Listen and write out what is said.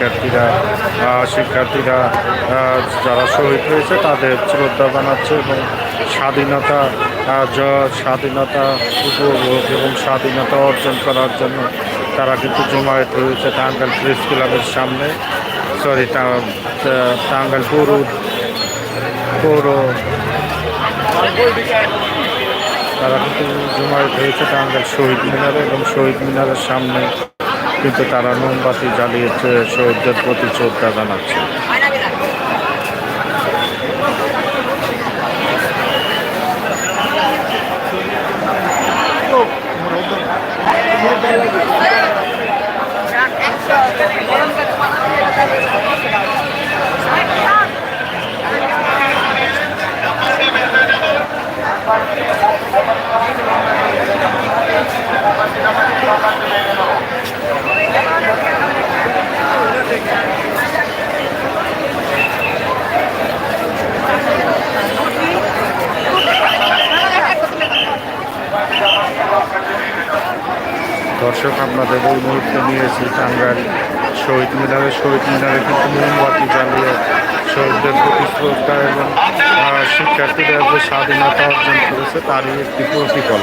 শিক্ষার্থীরা শিক্ষার্থীরা যারা শহীদ হয়েছে তাদের শ্রদ্ধা জানাচ্ছে এবং স্বাধীনতা স্বাধীনতা উপভোগ এবং স্বাধীনতা অর্জন করার জন্য তারা কিন্তু জমায়েত হয়েছে টাঙ্গাইল প্রেস ক্লাবের সামনে। সরি টাঙ্গাইল পৌর পৌর তারা কিন্তু জমায়েত হয়েছে টাঙ্গাইল শহীদ মিনারে এবং শহীদ মিনারের সামনে। কিন্তু তারা মোমবাতি জ্বালিয়েছে শহীদদের প্রতি শ্রদ্ধা জানাচ্ছে দর্শক আপনাদের এই মুহূর্তে নিয়েছি টাঙ্গাইল শহীদ মিনারে। শহীদ মিনারে কিন্তু মোমবাতি জ্বালিয়ে শহীদদের প্রতি শ্রদ্ধা এবং আহ, শিক্ষার্থীরা যে স্বাধীনতা অর্জন করেছে তারই একটি প্রতিফলন।